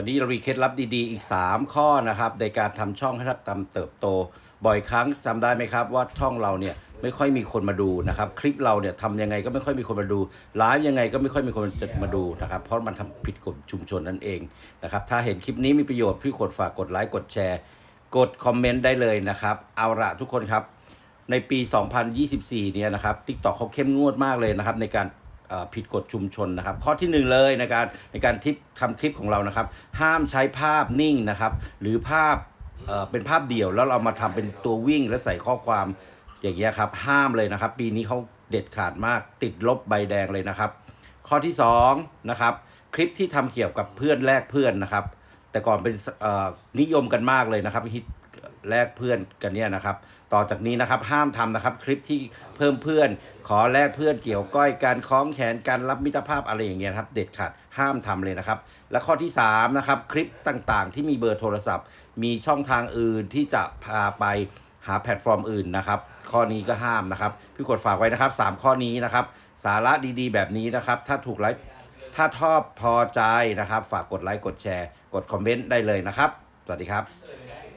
วันนี้เรามีเคล็ดลับดีๆ อีก 3 ข้อนะครับ ในการทำช่องให้รับทำเติบโต บ่อยครั้งจำได้ไหมครับ ว่าช่องเราเนี่ยไม่ค่อยมีคนมาดูนะครับ คลิปเราเนี่ยทำยังไงก็ไม่ค่อยมีคนมาดูไลฟ์ยังไงก็ไม่ค่อยมีคนจะมาดูนะครับ เพราะมันทำผิดกฎชุมชนนั่นเองนะครับ ถ้าเห็นคลิปนี้มีประโยชน์พี่กดฝากกดไลค์กดแชร์ กดคอมเมนต์ได้เลยนะครับ เอาละทุกคนครับ ในปี 2024 เนี่ยนะครับ TikTok เขาเข้มงวดมากเลยนะครับในการ ผิดกฎชุมชนนะครับ ข้อที่หนึ่งเลยในการในการทิปทำคลิปของเรานะครับ ห้ามใช้ภาพนิ่งนะครับ หรือภาพเเป็นภาพเดี่ยวแล้วเรามาทำเป็นตัววิ่งและใส่ข้อความอย่างเงี้ยครับ ห้ามเลยนะครับ ปีนี้เขาเด็ดขาดมากติดลบใบแดงเลยนะครับ ข้อที่สองนะครับคลิปที่ทำเกี่ยวกับเพื่อนแลกเพื่อนนะครับ แต่ก่อนเป็นนิยมกันมากเลยนะครับฮิต แลกเพื่อนกันเนี่ยนะครับ ต่อจากนี้นะครับห้ามทำนะครับ คลิปที่เพิ่มเพื่อน ขอแลกเพื่อนเกี่ยวก้อยการคล้องแขนการรับมิตรภาพอะไรอย่างเงี้ยครับเด็ดขาดห้ามทำเลยนะครับ และข้อที่3นะครับคลิปต่างๆ ที่มีเบอร์โทรศัพท์ มีช่องทางอื่นที่จะพาไปหาแพลตฟอร์มอื่นนะครับข้อนี้ก็ห้ามนะครับพี่กดฝากไว้นะครับ 3 ข้อนี้นะครับ สาระดีๆ แบบนี้นะครับ ถ้าถูกไลค์ถ้าชอบพอใจนะครับ ฝากกดไลค์กดแชร์ กดคอมเมนต์ได้เลยนะครับ สวัสดีครับ